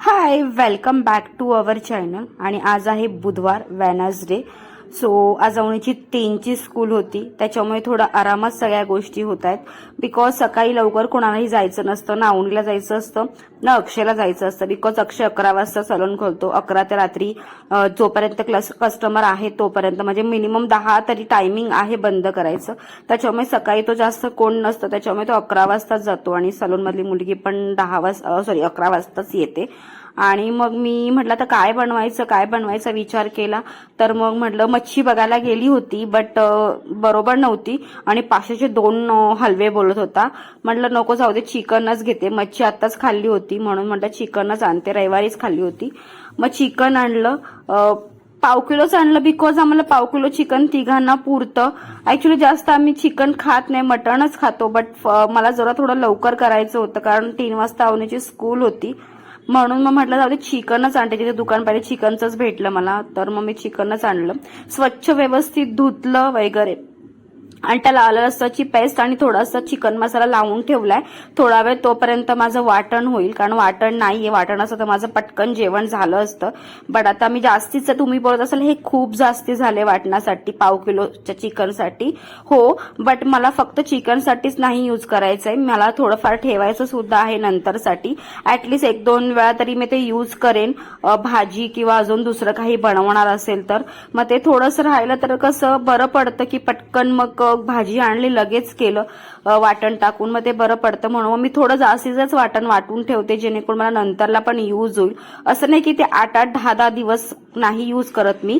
Hi welcome back to our channel आणि आज आहे बुधवार वेनसडे सो आजवणीची तीनची स्कूल होती. त्याच्यामुळे थोडं आरामात सगळ्या गोष्टी होत आहेत. बिकॉज सकाळी लवकर कोणालाही जायचं नसतं ना अवनीला जायचं असतं ना अक्षयला जायचं असतं. बिकॉज अक्षय अकरा वाजता सलून खोलतो. अकरा ते रात्री जोपर्यंत क्लस कस्टमर आहे तोपर्यंत. म्हणजे मिनिमम दहा तरी टायमिंग आहे बंद करायचं. त्याच्यामुळे सकाळी तो जास्त कोण नसतं. त्याच्यामुळे तो अकरा वाजताच जातो. आणि सलूनमधली मुलगी पण दहा वाजता सॉरी अकरा वाजताच येते. आणि मग मी म्हटलं तर काय बनवायचं काय बनवायचा? विचार केला. तर मग म्हटलं मच्छी बघायला गेली होती बट बरोबर नव्हती. आणि पाचशेचे दोन हलवे बोलत होता. म्हटलं नको जाऊ दे चिकनच घेते. मच्छी आत्ताच खाल्ली होती. म्हणून म्हटलं चिकनच आणते रविवारीच खाल्ली होती. मग चिकन आणलं. पाव किलोच आणलं बिकॉज आम्हाला पाव किलो चिकन तिघांना पुरतं. ऍक्च्युली जास्त आम्ही चिकन खात नाही मटणच खातो बट मला जरा थोडं लवकर करायचं होतं कारण तीन वाजता आवण्याची स्कूल होती. म्हणून मग म्हटलं जाऊ दे चिकनच आणते तिथे दुकान पाहिजे चिकनचंच भेटलं मला. तर मग मी चिकनच आणलं. स्वच्छ व्यवस्थित धुतलं वगैरे. आणि त्याला आलं रस्साची पेस्ट आणि थोडासा चिकन मसाला लावून ठेवलाय. थोडा वेळ तोपर्यंत माझं वाटण होईल कारण वाटण नाहीये. वाटण असं तर माझं पटकन जेवण झालं असतं. बट आता मी जास्तीचं तुम्ही बोलत असाल हे खूप जास्ती झाले वाटण्यासाठी पाव किलोच्या चिकनसाठी. हो बट मला फक्त चिकनसाठीच नाही यूज करायचंय. मला थोडंफार ठेवायचं सुद्धा आहे नंतरसाठी. ऍटलिस्ट एक दोन वेळा तरी मी ते यूज करेन. भाजी किंवा अजून दुसरं काही बनवणार असेल तर. मग ते थोडंसं राहिलं तर कसं बरं पडतं की पटकन मग अ, भाजी आणली लगेच केलं वाटण टाकून. मग ते बरं पडतं म्हणून. मग मी थोडं जास्तीच वाटण वाटून ठेवते जेणेकरून मला नंतरला पण यूज होईल. असं नाही की ते आठ आठ दहा दहा दिवस नाही यूज करत मी.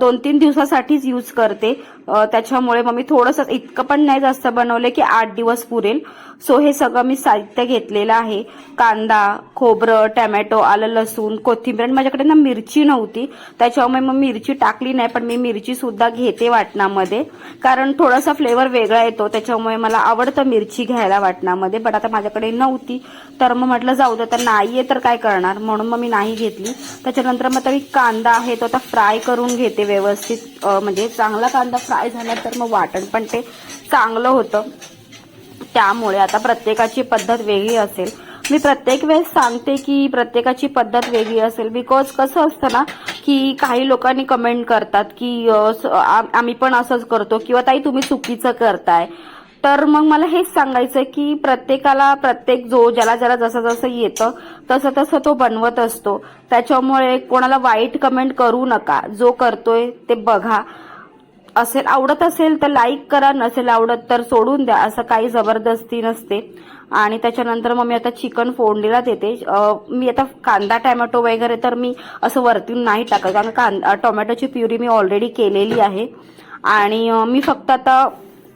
दोन तीन दिवसासाठीच यूज करते. त्याच्यामुळे मग मी थोडंसं इतकं पण नाही जास्त बनवले की आठ दिवस पुरेल. सो हे सगळं मी साहित्य घेतलेलं आहे. कांदा खोबरं टॅमॅटो आलं लसूण कोथिंबीर. आणि माझ्याकडे ना मिरची नव्हती. त्याच्यामुळे मग मिरची टाकली नाही पण मी मिरची सुद्धा घेते वाटणामध्ये. कारण थोडासा फ्लेवर वेगळा येतो. त्याच्यामुळे मला आवडतं मिरची घ्यायला वाटणामध्ये बट आता माझ्याकडे नव्हती. तर मग म्हटलं जाऊ दे तर आहे तर काय करणार? म्हणून मग मी नाही घेतली. त्याच्यानंतर मग तरी कांदा आहे तो आता फ्राय करून घेते व्यवस्थित. म्हणजे चांगला कांदा फ्राय झाला तर मग वाटण पण ते चांगलं होतं. त्यामुळे आता प्रत्येकाची पद्धत वेगळी असेल. मी प्रत्येक वेळेस सांगते की प्रत्येकाची पद्धत वेगळी असेल. बिकॉज कसं असतं ना की काही लोकांनी कमेंट करतात की आम- आम्ही पण असंच करतो किंवा ताई तुम्ही चुकीचं करताय. तर मग मला हेच सांगायचं की प्रत्येकाला प्रत्येक जो ज्याला ज्याला जसं जसं येतं तसं तसं तो बनवत असतो. त्याच्यामुळे कोणाला वाईट कमेंट करू नका. जो करतोय ते बघा. असेल आवडत असेल तर लाईक करा नसेल आवडत तर सोडून द्या असं काही जबरदस्ती नसते. आणि त्याच्यानंतर मग मी आता चिकन फोडणीला देते. मी आता कांदा टॅमॅटो वगैरे तर मी असं वरतून नाही टाकत कारण कांदा टोमॅटोची प्युरी मी ऑलरेडी केलेली आहे. आणि मी फक्त आता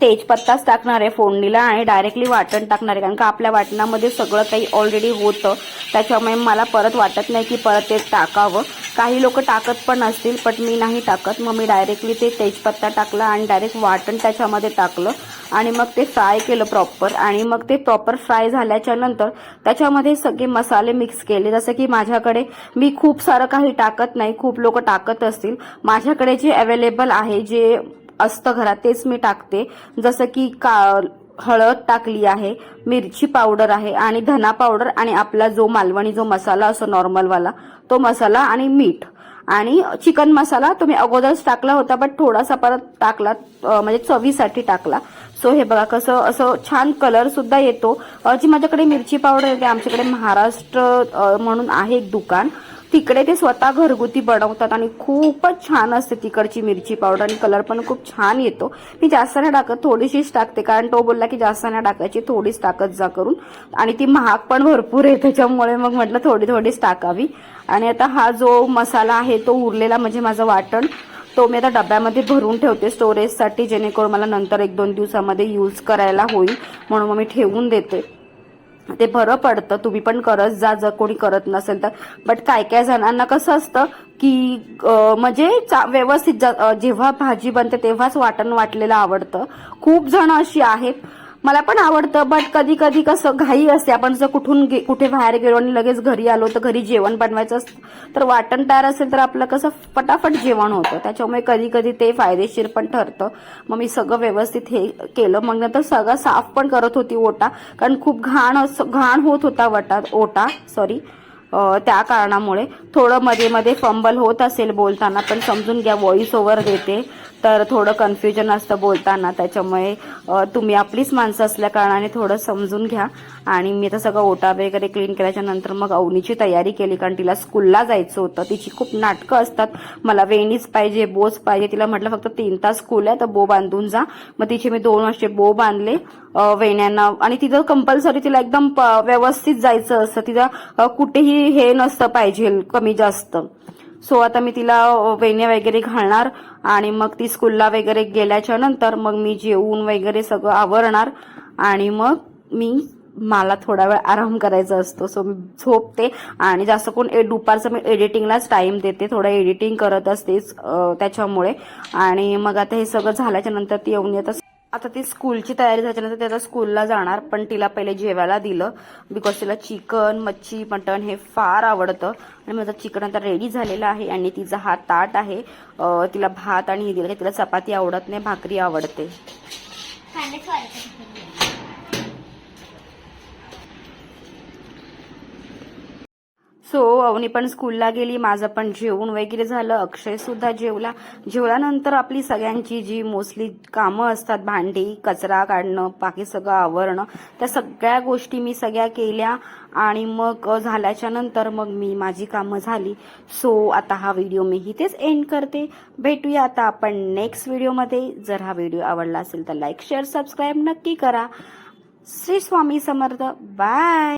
तेजपत्ताच टाकणार आहे फोडणीला आणि डायरेक्टली वाटण टाकणार आहे. कारण का आपल्या वाटणामध्ये सगळं काही ऑलरेडी होतं. त्याच्यामुळे मला परत वाटत नाही की परत ते टाकावं. काही लोक टाकत पण असतील पण मी नाही टाकत. मग मी डायरेक्टली ते तेजपत्ता टाकला आणि डायरेक्ट वाटण त्याच्यामध्ये टाकलं. आणि मग ते फ्राय केलं प्रॉपर आणि मग ते प्रॉपर फ्राय झाल्याच्यानंतर त्याच्यामध्ये सगळे मसाले मिक्स केले. जसं की माझ्याकडे मी खूप सारं काही टाकत नाही. खूप लोक टाकत असतील. माझ्याकडे जे अवेलेबल आहे जे असतं घरात तेच मी टाकते. जसं की का हळद टाकली आहे मिरची पावडर आहे आणि धना पावडर आणि आपला जो मालवणी जो मसाला असतो नॉर्मलवाला तो मसाला आणि मीठ. आणि चिकन मसाला तुम्ही अगोदरच टाकला होता बट थोडासा परत टाकला म्हणजे चवीसाठी टाकला. सो हे बघा कसं असं छान कलर सुद्धा येतो. जी माझ्याकडे मिरची पावडर येते आमच्याकडे महाराष्ट्र म्हणून आहे एक दुकान. तिकडे ते स्वतः घरगुती बनवतात आणि खूपच छान असते तिकडची मिरची पावडर आणि कलर पण खूप छान येतो. मी जास्त नाही टाकत थोडीशीच टाकते कारण तो बोलला की जास्त नाही टाकायची थोडीच टाकत जा करून. आणि ती महाग पण भरपूर आहे त्याच्यामुळे मग म्हटलं थोडी थोडीच टाकावी. आणि आता हा जो मसाला आहे तो उरलेला म्हणजे माझं वाटण तो मी आता डब्यामध्ये भरून ठेवते स्टोरेजसाठी जेणेकरून मला नंतर एक दोन दिवसामध्ये यूज करायला होईल म्हणून मग मी ठेवून देते. ते बरं पडतं. तुम्ही पण करत जा जर कोणी करत नसेल तर. बट काय काय जणांना कसं असतं की म्हणजे चा- व्यवस्थित जेव्हा भाजी बनते तेव्हाच वाटण वाटलेलं आवडतं. खूप जण अशी आहेत मला पण आवडतं बट कधी कधी कसं घाई असते. आपण जर कुठून गे- कुठे बाहेर गेलो आणि लगेच घरी आलो तर घरी जेवण बनवायचं असतं तर वाटण तयार असेल तर आपलं कसं फटाफट जेवण होतं. त्याच्यामुळे कधी कधी ते फायदेशीर पण ठरतं. मग मी सगळं व्यवस्थित हे केलं. मग नंतर सगळं साफ पण करत होती ओटा कारण खूप घाण असं- घाण होत होता वटा ओटा सॉरी त्या कारणामुळे थोडं मध्ये मध्ये फंबल होत असेल बोलताना पण समजून घ्या व्हॉइस ओव्हर देते. तर थोडं कन्फ्युजन असतं बोलताना त्याच्यामुळे तुम्ही आपलीच माणसं असल्या कारणाने थोडं समजून घ्या. आणि मी आता सगळं ओटा वगैरे क्लीन केल्याच्यानंतर मग अवनीची तयारी केली कारण तिला स्कूलला जायचं होतं. तिची खूप नाटकं असतात. मला वेणीच पाहिजे बोच पाहिजे. तिला म्हटलं फक्त तीन तास स्कूल आहे तर बो बांधून जा. मग तिचे मी दोन वर्षे बो बांधले वेण्यांना. आणि तिथं कंपल्सरी तिला एकदम प- व्यवस्थित जायचं असतं. तिला कुठेही हे नसतं पाहिजे कमी जास्त. सो आता मी तिला वेण्या वगैरे घालणार. आणि मग ती स्कूलला वगैरे गेल्याच्यानंतर मग मी जेवून वगैरे सगळं आवरणार. आणि मग मी मला थोडा वेळ आराम करायचा असतो. सो मी झोपते आणि जास्त कोण ए- दुपारचं मी एडिटिंगलाच टाईम देते. थोडं एडिटिंग करत असतेच त्याच्यामुळे. आणि मग आता हे सगळं झाल्याच्यानंतर ती येऊन येत आता ती स्कूलची तयारी झाल्यानंतर ती आता स्कूलला जाणार पण तिला पहिले जेवायला दिलं. बिकॉज तिला चिकन मच्छी मटण हे फार आवडतं. आणि माझं चिकन आता रेडी झालेलं आहे आणि तिचा हा ताट आहे. तिला भात आणि हे दिलं तिला चपाती आवडत नाही भाकरी आवडते. सो अवनी पण स्कूलला गेली माझं पण जेवण वगैरे झालं अक्षय सुद्धा जेवला. जेवल्यानंतर आपली सगळ्यांची जी मोस्टली कामं असतात भांडी कचरा काढणं बाकी सगळं आवरणं त्या सगळ्या गोष्टी मी सगळ्या केल्या आणि मग झाल्याच्यानंतर मग मी माझी कामं झाली. सो आता हा व्हिडिओ मी इथेच एंड करते. भेटूया आता आपण नेक्स्ट व्हिडिओमध्ये. जर हा व्हिडिओ आवडला असेल तर लाईक शेअर सबस्क्राईब नक्की करा. श्री स्वामी समर्थ. बाय